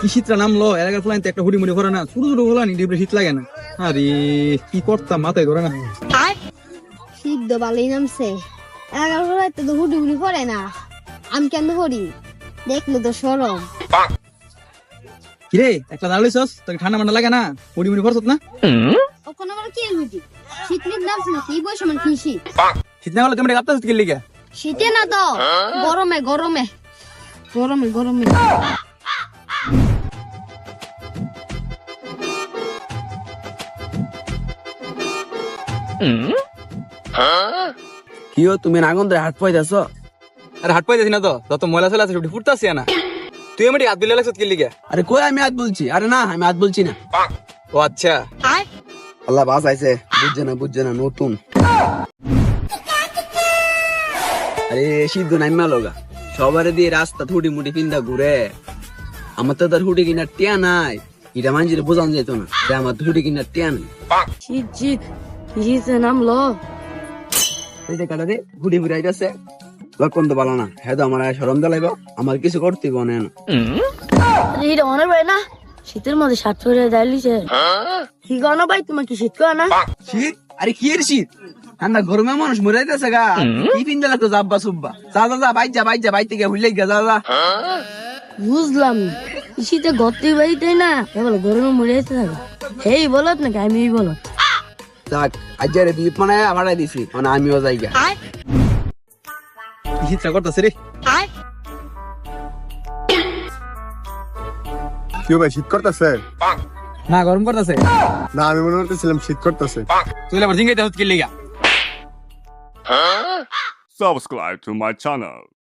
কি শীতটা নামলো এলাকার ফুলাইন একটা হুড়ি মুড়ি করে না ছোট ছোট ফুলানি ডিবরে শীত লাগে না। আরে কি করতাম মাথায় ধরে না। ভালোই নামছে। রাতে তো হুডি হুডি পড়ে না। আমি কেন করি দেখল তো সরম। কিরে একটা দাঁড়াইছস তোকে ঠান্ডা মান্ডা লাগে না? হুড়ি মুড়ি করছত না? ওখানে আমার কি হুডি? শীত নিত নামছে না কি বয়স আমার কি শীত শীত না হলে তুমি কাঁপতাছ কি লিগা? শীতে না তো গরমে গরমে। গরমে গরমে। কিও তুমি আগুন ধরে হাত পাইতেছ আরে হাট পাইতেছি না তো যত ময়লা চলে আছে ফুটতাছি না তুই আমি হাত বিলে লাগছত কি লিগা? আরে কই আমি হাত বলছি? আরে না আমি হাত বলছি না। ও আচ্ছা। আল্লাহ বাস আইছে বুঝছে না বুঝছে না নতুন। আরে সিদ্ধ নাইমা লগা সবারে দিয়ে রাস্তা থুটি মুটি কিনটা ঘুরে। আমার তো তার হুটি কিনার টিয়া নাই এটা মানুষের বোঝানো যেত না যে আমার হুটি কিনার টিয়া নাই। এই যে আইতাছে। লক্ষণ তো ভালো না। হ্যাঁ তো আমার সরম দিলাইব আমার কিছু করতে গনে না এটা পড়ে না? শীতের মধ্যে সাত করে দাঁড়িয়েছে কি গণ ভাই তোমার কি শীত করে না? শীত? আরে কি এর শীত? ঠান্ডা গরমে মানুষ মরে গা। কি পিন দিলা তো জাব্বা সুব্বা। যা হুইলে গা যা বুঝলাম। শীতে গর্তে বাড়িতে না এবার গরমে মরে যেতে থাকো এই বলত নাকি? আমি বলত। যাক বিপ মানে ভাড়াই দিছি মানে আমিও করতেছে রে? কি ভাই শীত করতেছে? না গরম করতেছে। না আমি মনে করতেছিলাম শীত করতেছে। তুই আবার জিঙ্গাইতে হচ্ছে কি লিগা? Subscribe to my channel.